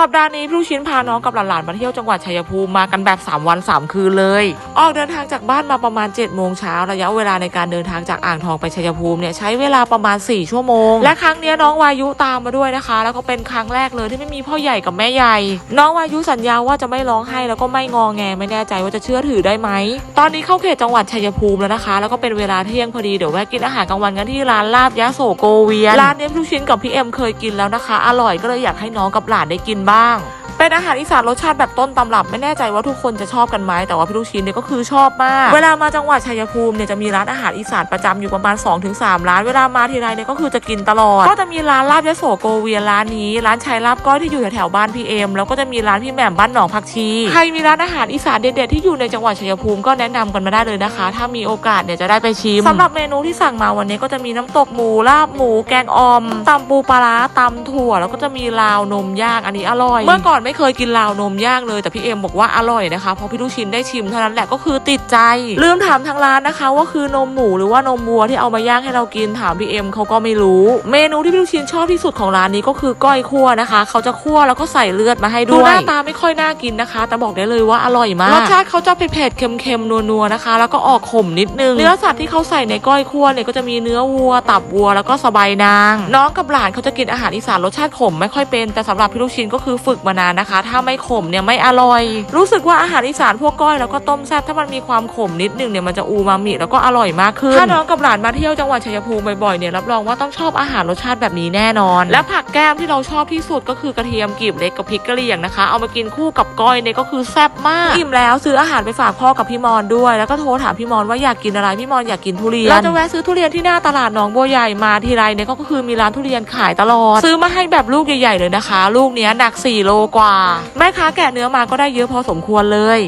สัปดาห์นี้พี่ลูกชิ้นพาน้องกับหลานๆมาเที่ยวจังหวัดชัยภูมิมากันแบบ 3 วัน 3 คืนเลย ออกเดินทางจากบ้านมาประมาณ7จ็ดโมงเช้าระยะเวลาในการเดินทางจากอ่างทองไปชัยภูมิเนี่ยใช้เวลาประมาณ 4 ชั่วโมง และครั้งนี้น้องวายุตามมาด้วยนะคะ แล้วก็เป็นครั้งแรกเลยที่ไม่มีพ่อใหญ่กับแม่ใหญ่ น้องวายุสัญญาว่าจะไม่ร้องไห้แล้วก็ไม่งอแงไม่แน่ใจว่าจะเชื่อถือได้ไหมตอนนี้เข้าเขตจังหวัดชัยภูมิแล้วนะคะ แล้วก็เป็นเวลาเที่ยงพอดีเดี๋ยวแวะกินอาหารกลางวันกันที่ร้านลาบยะโสโกเวียนร้านเนี้ยพี่ลูกชิ้นกับพี่เอ็มเคยกินแล้วนะคะ อร่อยก็เลยอยากให้น้องกับหลานได้กินบ้าง เป็นอาหารอีสานรสชาติแบบต้นตำรับไม่แน่ใจว่าทุกคนจะชอบกันไหมแต่ว่าพี่ลูกชิ้นเนี่ยก็คือชอบมาก เวลามาจังหวัดชัยภูมิเนี่ยจะมีร้านอาหารอีสานประจำอยู่ประมาณ 2-3 ร้าน เวลามาทีไรเนี่ยก็คือจะกินตลอด ก็จะมีร้านลาบยโสโกเวียร้านนี้ ร้านชายลาบก้อยที่อยู่แถวๆบ้านพี่เอ็มแล้วก็จะมีร้านพี่แหม่มบ้านหนองผักชีใครมีร้านอาหารอีสานเด็ดๆที่อยู่ในจังหวัดชัยภูมิก็แนะนำกันมาได้เลยนะคะ ถ้ามีโอกาสเนี่ยจะได้ไปชิมสำหรับเมนูที่สั่งมาวันนี้ก็จะมีน้ำตกหมูลาบหมู แกงออมตำปูปลาร้าตำถั่ว แล้วก็จะมีลาวนมย่างอันนี้อร่อย เมื่อก่อนไม่เคยกินลาวนมย่างเลย แต่พี่เอ็มบอกว่าอร่อยนะคะพอพี่ลูกชิ้นได้ชิมเท่านั้นแหละก็คือติดใจ ลืมถามทางร้านนะคะ ว่าคือนมหมูหรือว่านมวัวที่เอามาย่างให้เรากินถามพี่เอ็มเขาก็ไม่รู้ เมนูที่พี่ลูกชิ้นชอบที่สุดของร้านนี้ก็คือก้อยคั่วนะคะเขาจะคั่วแล้วก็ใส่เลือดมาให้ด้วยดูหน้าตาไม่ค่อยน่ากินนะคะ แต่บอกได้เลยว่าอร่อยมากรสชาติเขาจะเผ็ดๆเค็มๆนัวๆนะคะ แล้วก็ออกขมนิดนึงเนื้อสัตว์ที่เขาใส่ในก้อยคั่วเนี่ยก็จะมีเนื้อวัว ตับวัวแล้วก็สะใบายนาง น้องกับหลานเขาจะกินอาหารอีสานรสชาติขมไม่ค่อยเป็นแต่สำหรับพี่ลูกชิ้นก็คือฝึกมานานนะคะ ถ้าไม่ขมเนี่ยไม่อร่อย รู้สึกว่าอาหารอีสานพวกก้อยแล้วก็ต้มแซ่บถ้ามันมีความขมนิดนึงเนี่ยมันจะอูมามิแล้วก็อร่อยมากขึ้นถ้าน้องกับหลานมาเที่ยวจังหวัดชัยภูมิบ่อยๆเนี่ยรับรองว่าต้องชอบอาหารรสชาติแบบนี้แน่นอน และผักแก้มที่เราชอบที่สุดก็คือกระเทียมกลีบเล็กกับพริกกะเหรี่ยงนะคะ เอามากินคู่กับก้อยเนี่ยก็คือแซ่บมากอิ่มแล้วซื้ออาหารไปฝากพ่อกับพี่มอนด้วย แล้วก็โทรถามพี่มอนว่าอยากกินอะไรพี่มอนอยากกินทุเรียนเราจะแวะซื้อทุเรียนที่หน้าตลาดหนองบัวใหญ่มาทีไรเนี่ยก็คือมีร้านทุเรียนขายตลอด ซื้อมาให้แบบลูกใหญ่ๆเลยนะคะ ลูกเนี้ยหนัก4โลกว่า แม่ค้าแกะเนื้อมาก็ได้เยอะพอสมควรเลย